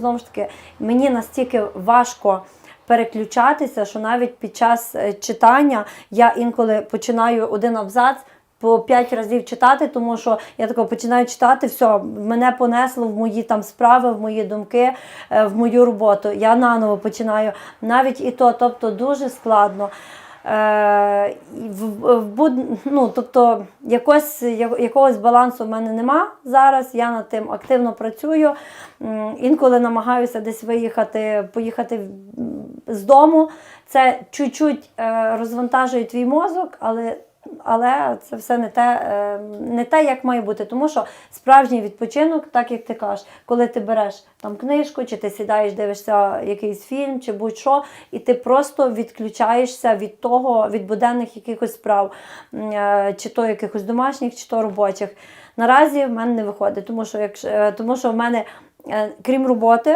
Знову ж таки, мені настільки важко переключатися, що навіть під час е, читання я інколи починаю один абзац. По п'ять разів читати, тому що я тако починаю читати, все, мене понесло в мої там справи, в мої думки, е, в мою роботу. Я наново починаю. Навіть і то, тобто дуже складно. Е, ну, тобто якось, якогось балансу в мене нема зараз. Я над тим активно працюю. Інколи намагаюся десь виїхати, поїхати з дому. Це чуть-чуть е, розвантажує твій мозок, але. Але це все не те, е, не те, як має бути. Тому що справжній відпочинок, так як ти кажеш, коли ти береш там книжку, чи ти сідаєш, дивишся якийсь фільм, чи будь-що, і ти просто відключаєшся від того, від буденних якихось справ, е, чи то якихось домашніх, чи то робочих. Наразі в мене не виходить, тому що, якщо, е, тому що в мене, крім роботи,